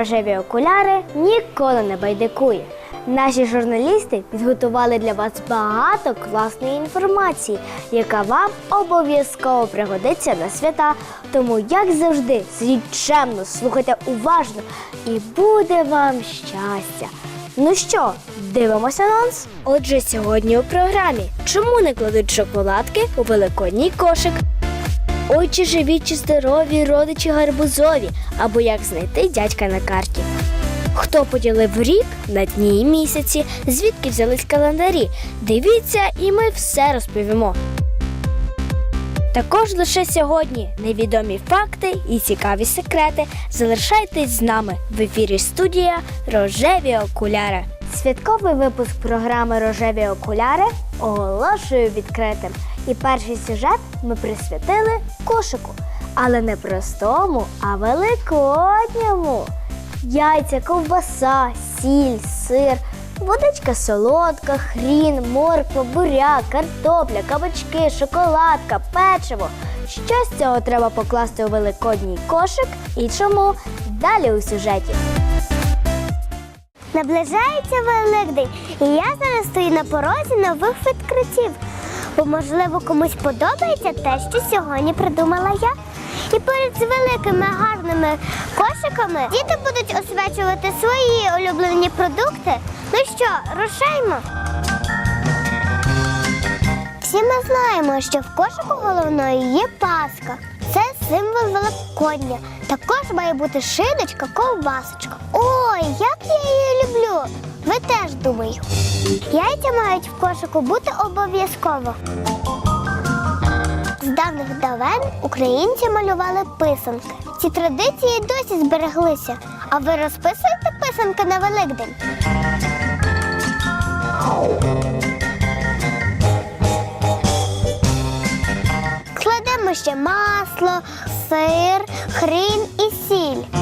рожеві окуляри ніколи не байдикує. Наші журналісти підготували для вас багато класної інформації, яка вам обов'язково пригодиться на свята. Тому, як завжди, сидіть слухайте уважно і буде вам щастя. Ну що, дивимося анонс? Отже, сьогодні у програмі чому не кладуть шоколадки у великодній кошик? Ой, чи живі, чи здорові родичі гарбузові, або як знайти дядька на карті. Хто поділив рік на дні і місяці, звідки взялись календарі? Дивіться, і ми все розповімо. Також лише сьогодні невідомі факти і цікаві секрети. Залишайтесь з нами в ефірі студія Рожеві окуляри. Святковий випуск програми Рожеві окуляри оголошую відкритим. І перший сюжет ми присвятили кошику, але не простому, а великодньому. Яйця, ковбаса, сіль, сир, водичка солодка, хрін, морква, буряк, картопля, кабачки, шоколадка, печиво. Що з цього треба покласти у великодній кошик і чому? Далі у сюжеті. Наближається Великдень, і я зараз стою на порозі нових відкриттів. Бо, можливо, комусь подобається те, що сьогодні придумала я. І поряд з великими гарними кошиками діти будуть освячувати свої улюблені продукти. Ну що, рушаймо? Всі ми знаємо, що в кошику головною є паска. Це символ Великодня. Також має бути шиночка, ковбасочка. Ой, як я її люблю! Ви теж думаю. Яйця мають в кошику бути обов'язково. З давних давен українці малювали писанки. Ці традиції досі збереглися. А ви розписуєте писанки на Великдень? Кладемо ще масло, сир, хрін і сіль.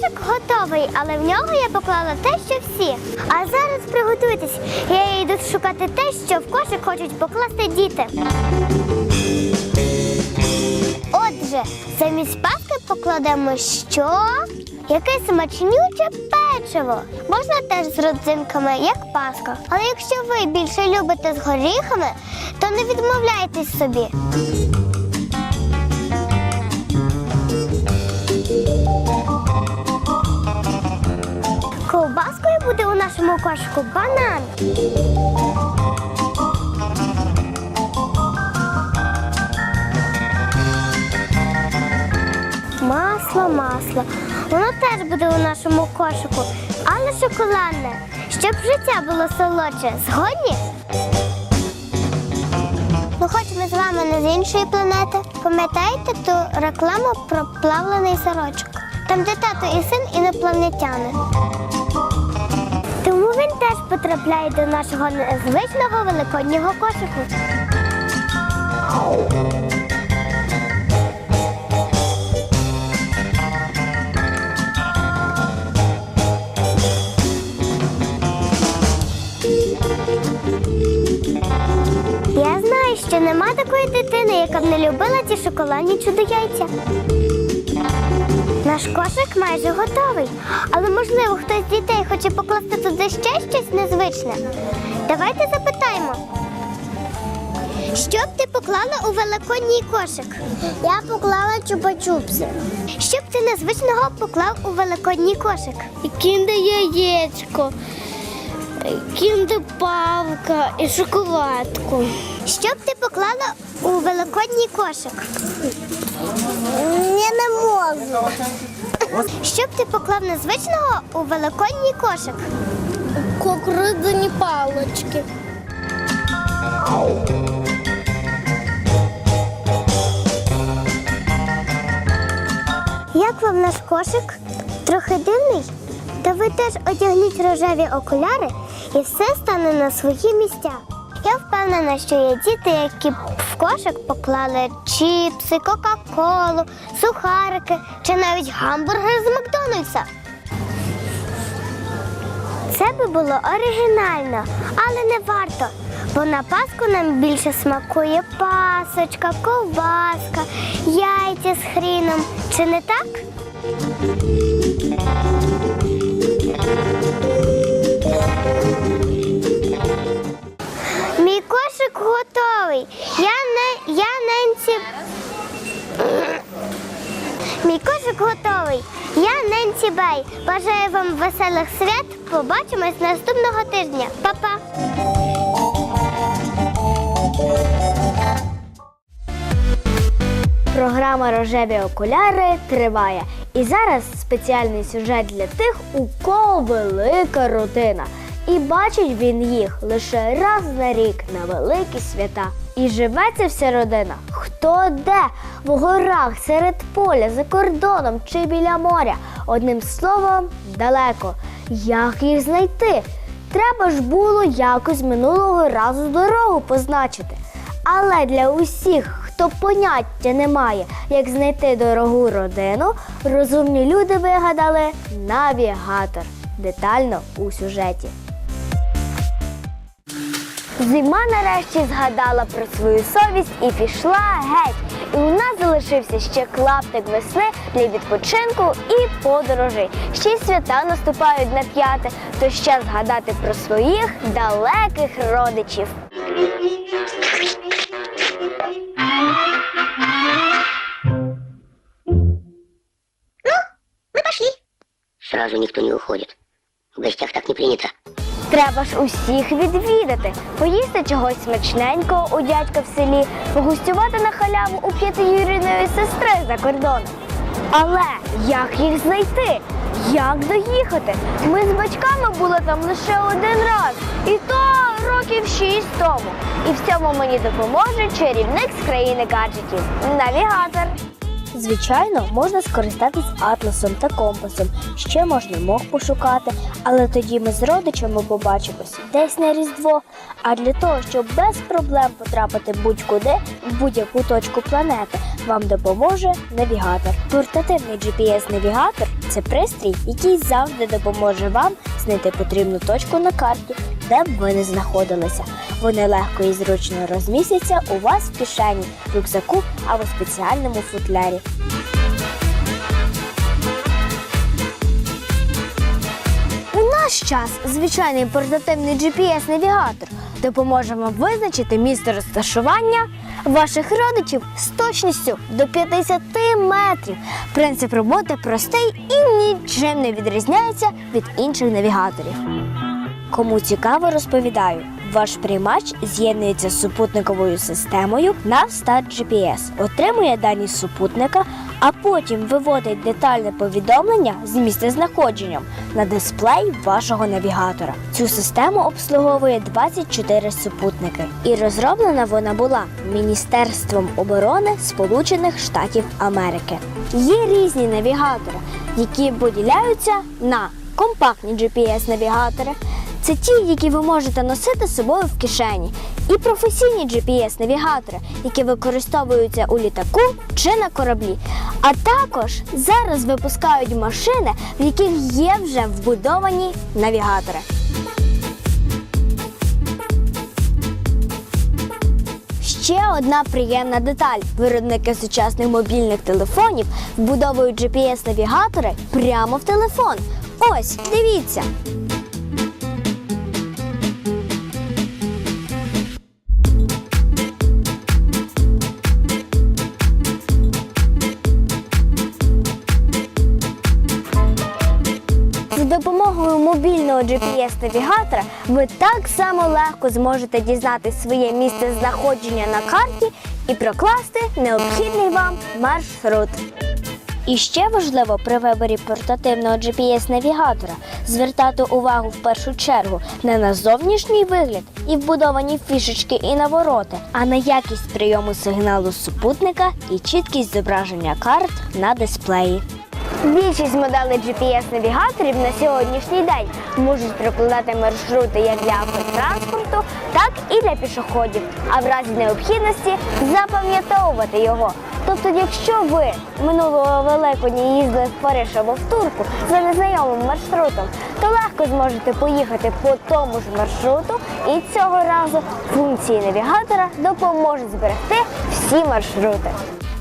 Кошик готовий, але в нього я поклала те, що всі. А зараз приготуйтесь. Я йду шукати те, що в кошик хочуть покласти діти. Отже, замість паски покладемо що? Яке смачнюче печиво. Можна теж з родзинками, як паска. Але якщо ви більше любите з горіхами, то не відмовляйтесь собі. Буде у нашому кошику банан. Масло, масло. Воно теж буде у нашому кошику, але шоколадне, щоб життя було солодше. Згодні? Ну, хоч ми з вами не з іншої планети. Пам'ятаєте ту рекламу про плавлений сорочок? Там, де тато і син інопланетяни. Він теж потрапляє до нашого незвичного великоднього кошику. Я знаю, що нема такої дитини, яка б не любила ті шоколадні чудо-яйця. Наш кошик майже готовий, але можливо хтось з дітей хоче покласти туди ще щось незвичне. Давайте запитаємо. Що б ти поклала у великодній кошик? Я поклала чупа-чупси. Що б ти незвичного поклав у великодній кошик? Кінде яєчко, кінде палка і шоколадку. Що б ти поклала у великодній кошик? Я не можу. Що б ти поклав незвичного у великодній кошик? Кукурудзяні палочки. Як вам наш кошик? Трохи дивний? Та ви теж одягніть рожеві окуляри і все стане на свої місця. Я впевнена, що є діти, які кошик поклали чіпси, кока-колу, сухарики чи навіть гамбургер з Макдональдса. Це би було оригінально, але не варто. Бо на Пасху нам більше смакує пасочка, ковбаска, яйця з хріном. Чи не так? Мій кошик готовий. Я не я Ненсі. Мій кошик готовий. Я Ненсі Бей. Бажаю вам веселих свят. Побачимось наступного тижня. Па-па! Програма Рожеві окуляри триває. І зараз спеціальний сюжет для тих, у кого велика родина. І бачить він їх лише раз на рік на великі свята. І живе ця вся родина. Хто де? В горах, серед поля, за кордоном чи біля моря. Одним словом, далеко. Як їх знайти? Треба ж було якось минулого разу дорогу позначити. Але для усіх, хто поняття не має, як знайти дорогу родину, розумні люди вигадали навігатор. Детально у сюжеті. Зима нарешті згадала про свою совість і пішла геть. І у нас залишився ще клаптик весни для відпочинку і подорожей. Ще й свята наступають на п'яте, то ще згадати про своїх далеких родичів. Ну, ми пошли. Сразу никто не уходит. В гостях так не принято. Треба ж усіх відвідати, поїсти чогось смачненького у дядька в селі, погостювати на халяву у п'ятиюріної сестри за кордоном. Але як їх знайти? Як доїхати? Ми з батьками були там лише один раз, і то років шість тому. І в цьому мені допоможе чарівник з країни гаджетів навігатор. Звичайно, можна скористатись атласом та компасом. Ще можна мох пошукати, але тоді ми з родичами побачимось десь на Різдво. А для того, щоб без проблем потрапити будь-куди в будь-яку точку планети, вам допоможе навігатор. Портативний GPS-навігатор це пристрій, який завжди допоможе вам знайти потрібну точку на карті, де б ви не знаходилися. Вони легко і зручно розмістяться у вас в кишені, рюкзаку або спеціальному футлярі. Наш час звичайний портативний GPS-навігатор допоможе вам визначити місце розташування ваших родичів з точністю до 50 метрів. Принцип роботи простий і нічим не відрізняється від інших навігаторів. Кому цікаво, розповідаю. Ваш приймач з'єднується з супутниковою системою Navstat GPS, отримує дані супутника, а потім виводить детальне повідомлення з місцезнаходженням на дисплей вашого навігатора. Цю систему обслуговує 24 супутники, і розроблена вона була Міністерством оборони Сполучених Штатів Америки. Є різні навігатори, які поділяються на компактні GPS-навігатори. Це ті, які ви можете носити з собою в кишені, і професійні GPS-навігатори, які використовуються у літаку чи на кораблі. А також зараз випускають машини, в яких є вже вбудовані навігатори. Ще одна приємна деталь: виробники сучасних мобільних телефонів вбудовують GPS-навігатори прямо в телефон. Ось, дивіться. Мобільного GPS-навігатора ви так само легко зможете дізнати своє місце знаходження на карті і прокласти необхідний вам маршрут. І ще важливо при виборі портативного GPS-навігатора звертати увагу в першу чергу не на зовнішній вигляд і вбудовані фішечки і навороти, а на якість прийому сигналу супутника і чіткість зображення карт на дисплеї. Більшість моделей GPS-навігаторів на сьогоднішній день можуть прокладати маршрути як для автотранспорту, так і для пішоходів, а в разі необхідності запам'ятовувати його. Тобто, якщо ви минулого Великодня їздили в Париж або в Турку за незнайомим маршрутом, то легко зможете поїхати по тому ж маршруту, і цього разу функції навігатора допоможуть зберегти всі маршрути.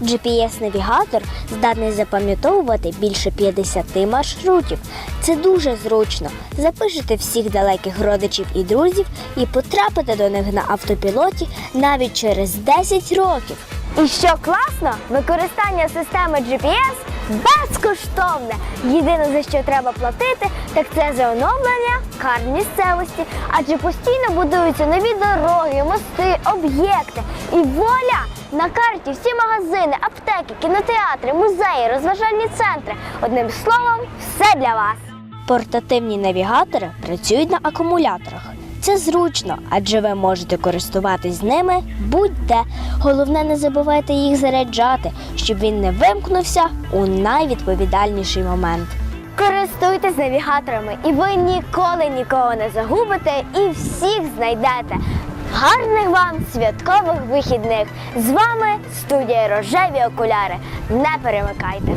GPS-навігатор здатний запам'ятовувати більше 50 маршрутів. Це дуже зручно. Запишете всіх далеких родичів і друзів і потрапите до них на автопілоті навіть через 10 років. І що класно, використання системи GPS безкоштовне. Єдине за що треба платити, так це за оновлення карт місцевості, адже постійно будуються нові дороги, мости, об'єкти. І воля! На карті всі магазини, аптеки, кінотеатри, музеї, розважальні центри. Одним словом, все для вас. Портативні навігатори працюють на акумуляторах. Це зручно, адже ви можете користуватись ними будь-де. Головне, не забувайте їх заряджати, щоб він не вимкнувся у найвідповідальніший момент. Користуйтесь навігаторами, і ви ніколи нікого не загубите і всіх знайдете. Гарних вам святкових вихідних! З вами студія Рожеві окуляри. Не перемикайте!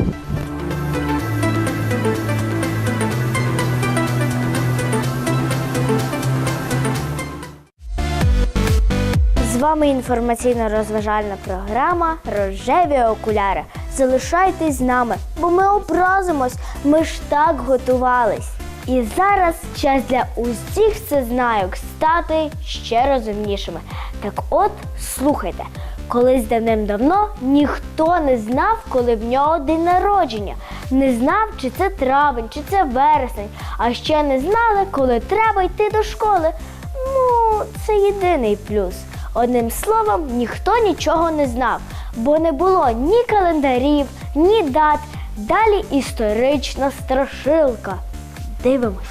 З вами інформаційно-розважальна програма Рожеві окуляри. Залишайтесь з нами, бо ми образимось. Ми ж так готувались. І зараз час для усіх всезнайок стати ще розумнішими. Так от, слухайте, колись давним-давно ніхто не знав, коли в нього день народження. Не знав, чи це травень, чи це вересень, а ще не знали, коли треба йти до школи. Ну, це єдиний плюс. Одним словом, ніхто нічого не знав, бо не було ні календарів, ні дат. Далі історична страшилка. Дивимось.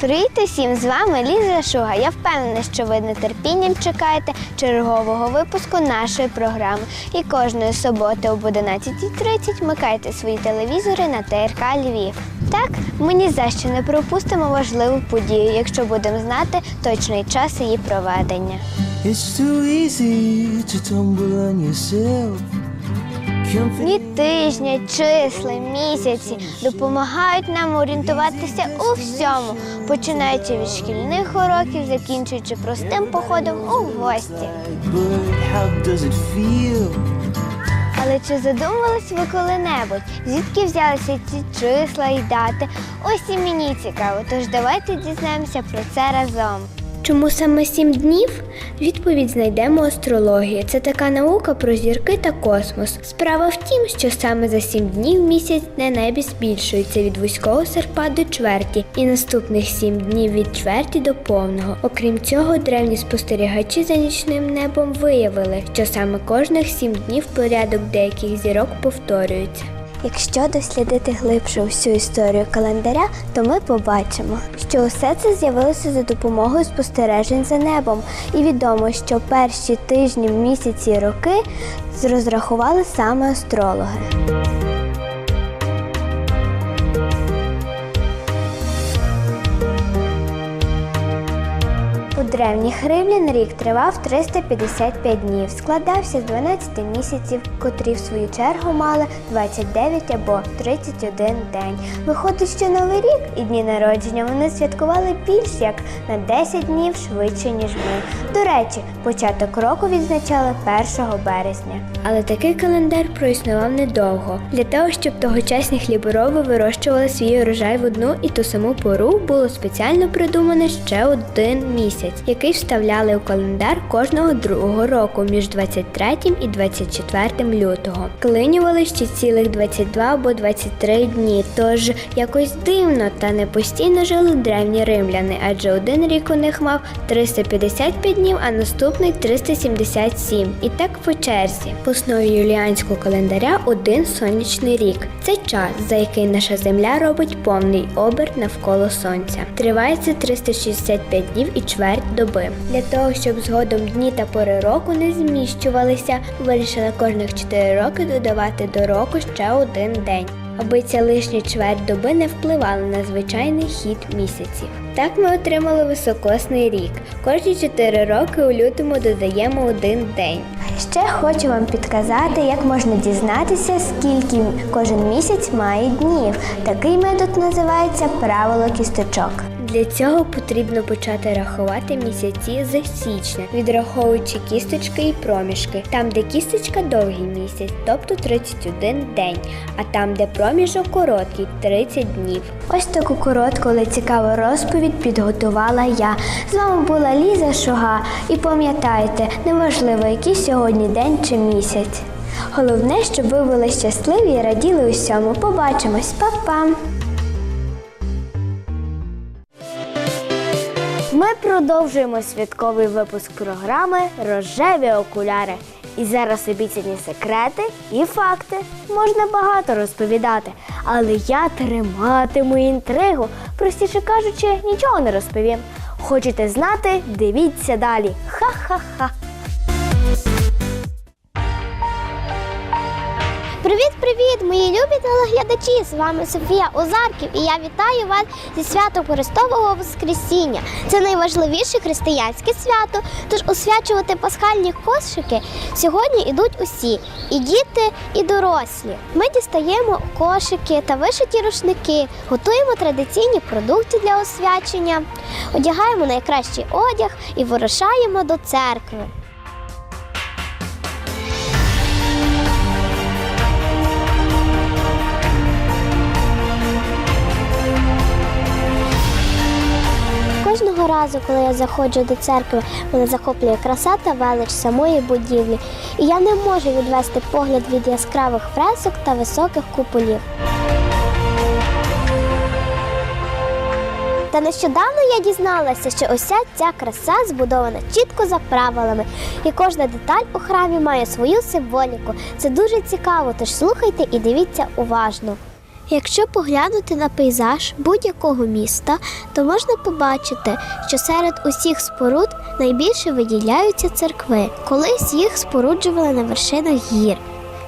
Привіт усім! З вами Ліза Шуга. Я впевнена, що ви нетерпінням чекаєте чергового випуску нашої програми. І кожної суботи об 11.30 вмикайте свої телевізори на ТРК Львів. Так, ми ні за що не пропустимо важливу подію, якщо будемо знати точний час її проведення. It's too easy to tumble on yourself. Дні тижня, числа, місяці допомагають нам орієнтуватися у всьому, починаючи від шкільних уроків, закінчуючи простим походом у гості. Але чи задумувались ви коли-небудь, звідки взялися ці числа і дати? Ось і мені цікаво, тож давайте дізнаємося про це разом. Чому саме сім днів? Відповідь знайдемо астрології. Це така наука про зірки та космос. Справа в тім, що саме за сім днів місяць на небі збільшується від вузького серпа до чверті, і наступних сім днів від чверті до повного. Окрім цього, древні спостерігачі за нічним небом виявили, що саме кожних сім днів порядок деяких зірок повторюється. Якщо дослідити глибше всю історію календаря, то ми побачимо, що усе це з'явилося за допомогою спостережень за небом, і відомо, що перші тижні, місяці, і роки розрахували саме астрологи. Древніх римлян рік тривав 355 днів, складався з 12 місяців, котрі в свою чергу мали 29 або 31 день. Виходить, що новий рік і дні народження вони святкували більш як на 10 днів швидше, ніж ми. До речі, початок року відзначали 1 березня. Але такий календар проіснував недовго. Для того, щоб тогочасні хлібороби вирощували свій урожай в одну і ту саму пору, було спеціально придумано ще один місяць, який вставляли у календар кожного другого року між 23 і 24 лютого. Клинювали ще цілих 22 або 23 дні, тож якось дивно та не постійно жили древні римляни, адже один рік у них мав 355 днів, а наступний 377. І так по черзі. В основі юліанського календаря один сонячний рік. Це час, за який наша земля робить повний оберт навколо сонця. Триває це 365 днів і чверть доби. Для того, щоб згодом дні та пори року не зміщувалися, вирішили кожних 4 роки додавати до року ще один день. Аби ця лишня чверть доби не впливала на звичайний хід місяців. Так ми отримали високосний рік. Кожні 4 роки у лютому додаємо один день. Ще хочу вам підказати, як можна дізнатися, скільки кожен місяць має днів. Такий метод називається правило кісточок. Для цього потрібно почати рахувати місяці з січня, відраховуючи кісточки і проміжки. Там, де кісточка довгий місяць, тобто 31 день, а там, де проміжок короткий 30 днів. Ось таку коротку, але цікаву розповідь підготувала я. З вами була Ліза Шуга. І пам'ятайте, неважливо, який сьогодні день чи місяць. Головне, щоб ви були щасливі і раділи усьому. Побачимось, Па-па! Ми продовжуємо святковий випуск програми Рожеві окуляри. І зараз обіцяні секрети і факти можна багато розповідати, але я триматиму інтригу. Простіше кажучи, нічого не розповім. Хочете знати? Дивіться далі. Ха-ха-ха. Привіт-привіт, мої любі телеглядачі! З вами Софія Озарків і я вітаю вас зі святом Христового Воскресіння. Це найважливіше християнське свято. Тож освячувати пасхальні кошики сьогодні йдуть усі і діти, і дорослі. Ми дістаємо кошики та вишиті рушники, готуємо традиційні продукти для освячення, одягаємо найкращий одяг і вирушаємо до церкви. Разу, коли я заходжу до церкви, мене захоплює краса та велич самої будівлі, і я не можу відвести погляд від яскравих фресок та високих куполів. Та нещодавно я дізналася, що уся ця краса збудована чітко за правилами, і кожна деталь у храмі має свою символіку. Це дуже цікаво, тож слухайте і дивіться уважно. Якщо поглянути на пейзаж будь-якого міста, то можна побачити, що серед усіх споруд найбільше виділяються церкви. Колись їх споруджували на вершинах гір,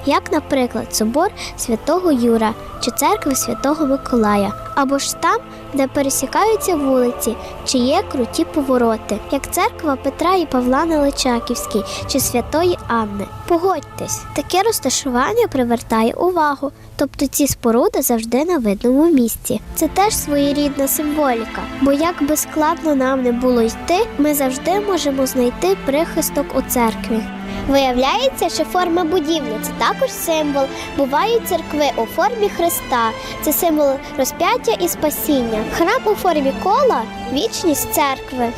як, наприклад, собор святого Юра чи церкви святого Миколая, або ж там, де пересікаються вулиці, чи є круті повороти, як церква Петра і Павла на Личаківській чи святої Анни. Погодьтесь, таке розташування привертає увагу, тобто ці споруди завжди на видному місці. Це теж своєрідна символіка, бо як би складно нам не було йти, ми завжди можемо знайти прихисток у церкві. Виявляється, що форма будівлі це також символ. Бувають церкви у формі Христа. Це символ розп'яття і спасіння. Храм у формі кола вічність церкви.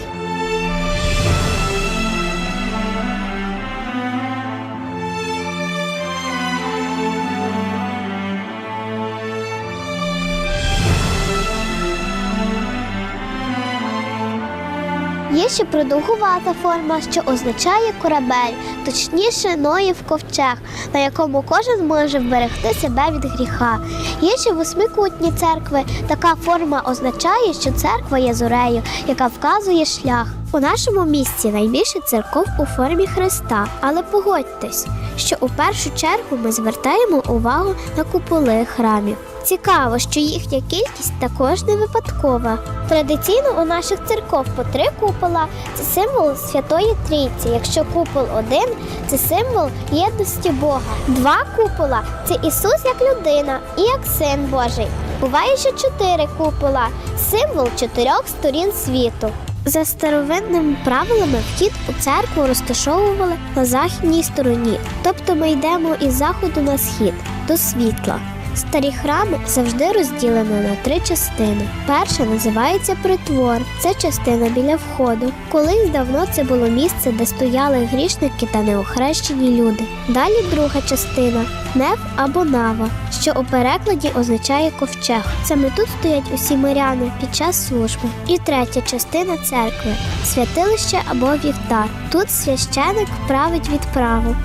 Ще продовгувата форма, що означає корабель, точніше Ноїв ковчег, на якому кожен може вберегти себе від гріха. Є ще восьмикутні церкви. Така форма означає, що церква є зорею, яка вказує шлях. У нашому місті найбільше церков у формі Христа, але погодьтесь, що у першу чергу ми звертаємо увагу на куполи храмів. Цікаво, що їхня кількість також не випадкова. Традиційно у наших церков по три купола це символ Святої Трійці. Якщо купол один це символ єдності Бога. Два купола це Ісус як людина і як син Божий. Буває ще чотири купола символ чотирьох сторін світу. За старовинними правилами вхід у церкву розташовували на західній стороні, тобто ми йдемо із заходу на схід до світла. Старі храми завжди розділені на три частини. Перша називається притвор. Це частина біля входу. Колись давно це було місце, де стояли грішники та неохрещені люди. Далі друга частина неф або нава, що у перекладі означає ковчег. Саме тут стоять усі миряни під час служби. І третя частина церкви святилище або вівтар. Тут священик править відправу.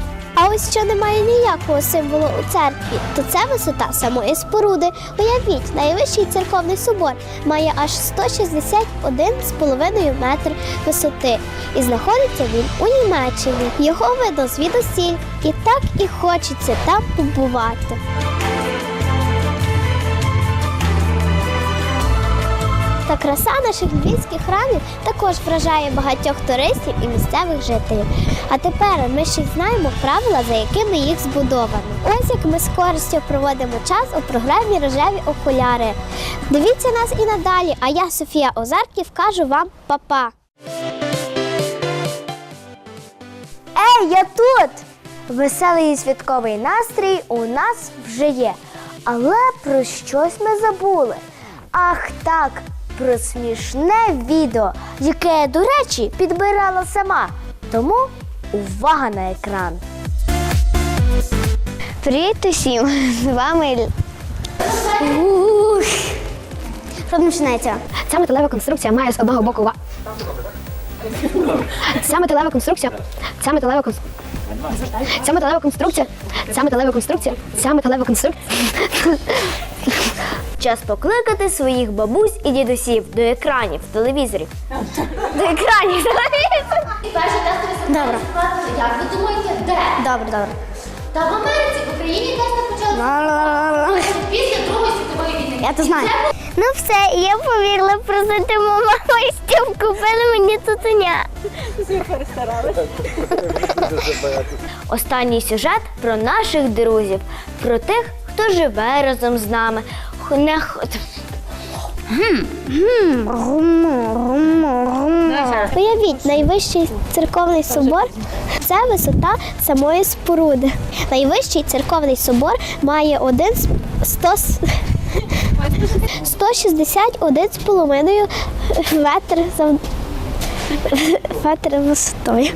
А ось що немає ніякого символу у церкві, то це висота самої споруди. Уявіть, найвищий церковний собор має аж 161,5 метр висоти. І знаходиться він у Німеччині. Його видно звідусіль. І так і хочеться там побувати. Та краса наших львівських храмів також вражає багатьох туристів і місцевих жителів. А тепер ми ще знаємо правила, за якими їх збудовано. Ось як ми з користю проводимо час у програмі Рожеві окуляри. Дивіться нас і надалі. А я, Софія Озарків, кажу вам па-па! Ей, я тут! Веселий і святковий настрій у нас вже є. Але про щось ми забули. Ах так, про смішне відео, яке я, до речі, підбирала сама. Тому увага на екран. Привіт усім! З вами. Що починається? Ця металева конструкція має з одного боку. Ця металева конструкція. Ця металева конструкція. Ця металева конструкція. Ця металева конструкція. Ця металева конструкція. Час покликати своїх бабусь і дідусів до екранів телевізорів. До екранів телевізорів. Добре. Як ви думаєте, де? Добре, добре. Та в Америці, в Україні тести почали після Другої світової війни. Я то знаю. Ну все, я повірила, просити мама і купили мені цуценя. тутеня. Останній сюжет про наших друзів, про тих, хто живе разом з нами. Не х- Гм. Уявіть, найвищий церковний собор це висота самої споруди. Найвищий церковний собор має один сто. 161 з половиною метр, зав... метр висотою.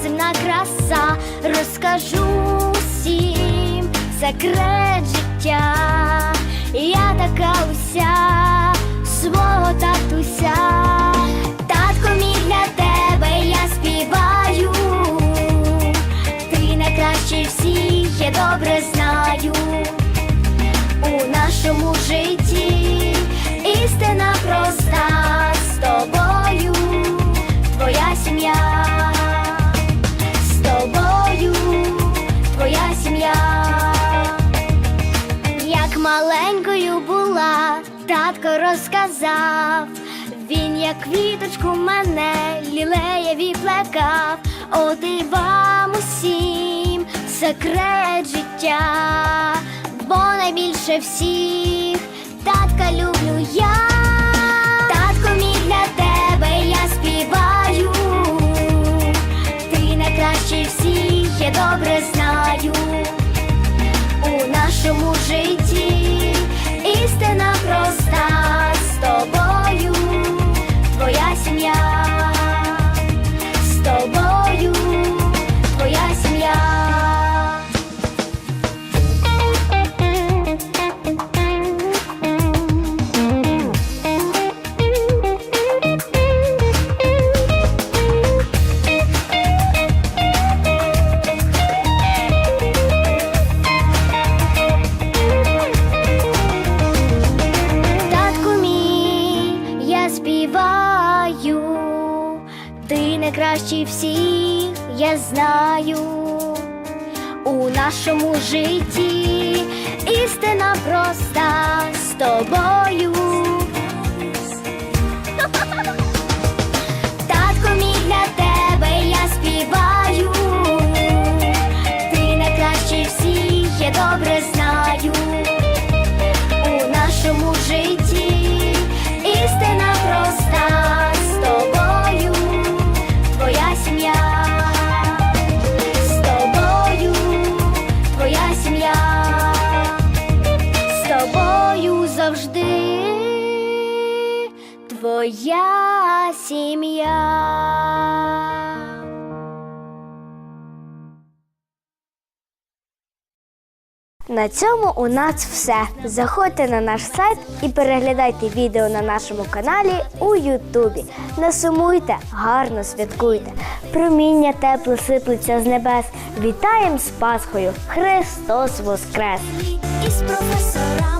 Неземна краса, розкажу всім секрет життя. Я така уся свого татуся. Татко мій для тебе я співаю. Ти найкращий всіх, я добре знаю у нашому житті істина проста розказав, він як квіточку мене лілеєві плекав, і вам усім секрет життя, бо найбільше всіх. Татка люблю я. Найкращий всіх, я знаю. у нашому житті. Істина проста з тобою. На цьому у нас все. Заходьте на наш сайт і переглядайте відео на нашому каналі у Ютубі. Не сумуйте, гарно святкуйте. Проміння тепле сиплеться з небес. Вітаєм з Пасхою! Христос Воскрес! із професорами